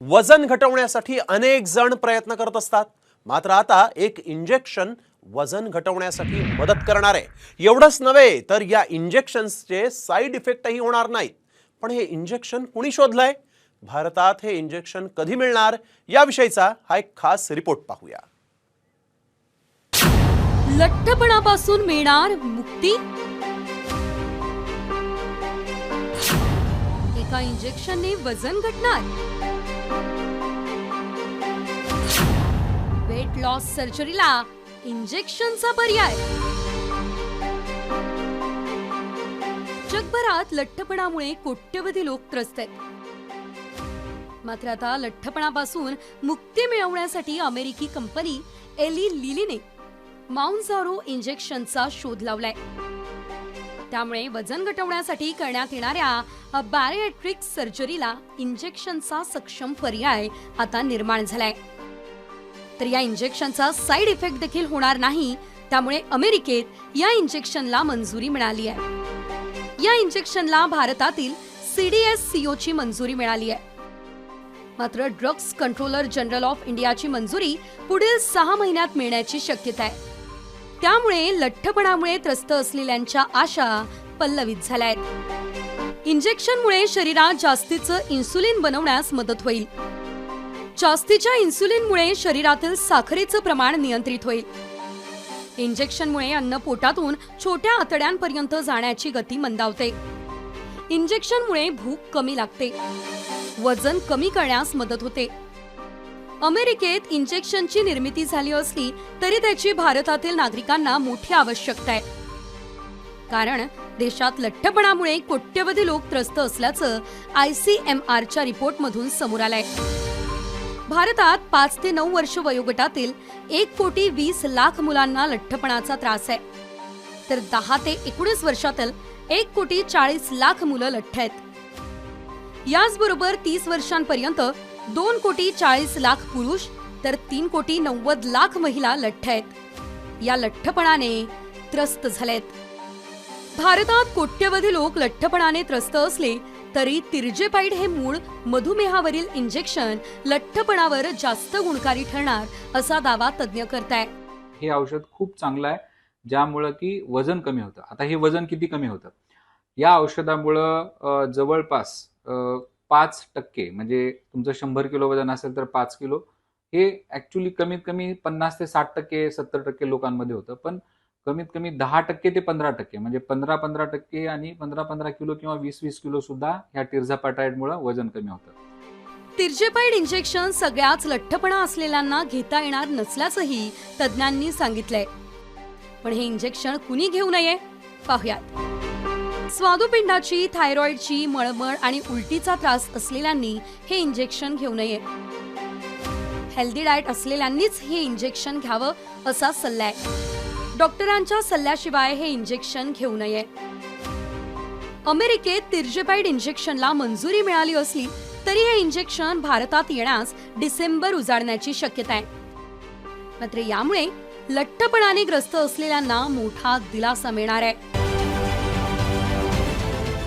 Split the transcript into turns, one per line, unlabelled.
वजन घटवण्यासाठी अनेक जण प्रयत्न करत असतात. मात्र आता एक इंजेक्शन वजन घटवण्यासाठी मदत करणार. आहे एवढंच नव्हे तर या इंजेक्शन्सचे साईड इफेक्टही होणार नाहीत. पण हे इंजेक्शन कुणी शोधलंय? भारतात हे इंजेक्शन कधी मिळणार? याविषयीचा हा एक खास रिपोर्ट पाहूया.
लठ्ठपणापासून मिळणार मुक्ती? एका इंजेक्शनने वजन घटणार? वेट लॉस सर्जरीला इंजेक्शनचा पर्याय. जगभरात लठ्ठपणामुळे कोट्यवधी लोक त्रस्त आहेत. मात्र आता लठ्ठपणापासून मुक्ती मिळवण्यासाठी अमेरिकी कंपनी एली लिलीने माउन्झारो इंजेक्शनचा शोध लावलाय. त्यामुळे वजन घटवण्यासाठी करण्यात येणाऱ्या बॅरिएट्रिक सर्जरीला इंजेक्शनचा सक्षम पर्याय आता निर्माण झालाय. तर या इंजेक्शनचा साईड इफेक्ट देखील होणार नाही त्यामुळे अमेरिकेत या इंजेक्शनला मंजुरी मिळाली आहे. या इंजेक्शनला भारतातील सीडीएस ची मंजुरी मिळाली आहे. मात्र ड्रग्ज कंट्रोलर जनरल ऑफ इंडियाची मंजुरी पुढील सहा महिन्यात मिळण्याची शक्यता आहे. त्यामुळे लठ्ठपणामुळे त्रस्त असलेल्यांच्या आशा पल्लवित झाल्या आहेत इंजेक्शनमुळे शरीरात जास्तीचं इन्सुलिन बनवण्यास मदत होईल. जास्तीच्या इन्सुलिनमुळे शरीरातील साखरेचं प्रमाण नियंत्रित होईल. इंजेक्शनमुळे अन्न पोटातून छोट्या आतड्यांपर्यंत जाण्याची गती मंदावते. इंजेक्शनमुळे भूक कमी लागते. वजन कमी करण्यास मदत होते. अमेरिकेत इंजेक्शनची निर्मिती झाली असली तरी त्याची भारतातील नागरिकांना मोठी आवश्यकता आहे. कारण देशात लठ्ठपणामुळे कोट्यवधी लोक त्रस्त असल्याचं आयसीएमआरच्या रिपोर्टमधून समोर आलंय. भारतात पाच ते नऊ वर्ष वयोगटातील एक कोटी वीस लाख मुलांना लठ्ठपणाचा त्रास आहे. तर दहा ते एकोणीस वर्षातील एक कोटी चाळीस लाख मुलं लठ्ठ आहेत. याचबरोबर तीस वर्षांपर्यंत दोन कोटी चाळीस लाख पुरुष तर तीन कोटी नव्वद लाख महिला लठ्ठ आहेत. या लठ्ठपणाने त्रस्त झालेत. भारतात कोट्यवधी लोक लठ्ठपणाने त्रस्त असले तरी तिर्जेपाईड हे मूळ मधुमेहावरील इंजेक्शन लठ्ठपणावर जास्त गुणकारी ठरणार असा दावा तज्ज्ञ करताय
हे औषध खूप चांगलं आहे ज्यामुळं की वजन कमी होतं. आता हे वजन किती कमी होतं? या औषधामुळं जवळपास पाच टक्के म्हणजे तुमचं शंभर किलो वजन असेल तर पाच किलो. हे ॲक्च्युली कमीत कमी पन्नास ते साठ टक्के सत्तर टक्के लोकांमध्ये होतं. पण कमीत कमी दहा टक्के ते पंधरा टक्के म्हणजे पंधरा पंधरा टक्के आणि पंधरा पंधरा किलो किंवा वीस वीस किलो सुद्धा ह्या टिर्झापाटाईडमुळं वजन कमी होतं.
तिर्जेपाईड इंजेक्शन सगळ्याच लठ्ठपणा असलेल्यांना घेता येणार नसल्याचंही तज्ज्ञांनी सांगितलंय. पण हे इंजेक्शन कुणी घेऊ नये? पाहुयात. स्वादुपिंडाची थायरॉइडची मळमळ आणि उलटीचा त्रास असलेल्यांनी हे इंजेक्शन घेऊ नये. हेल्दी डाएट असलेल्यांनीच हे इंजेक्शन घ्यावं असा सल्ला आहे डॉक्टरांच्या सल्ल्याशिवाय हे इंजेक्शन घेऊ नये. अमेरिकेत तिर्जेपाईड इंजेक्शनला मंजुरी मिळाली असली तरी हे इंजेक्शन भारतात येण्यास डिसेंबर उजाडण्याची शक्यता आहे मात्र यामुळे लठ्ठपणाने ग्रस्त असलेल्यांना मोठा दिलासा मिळणार आहे.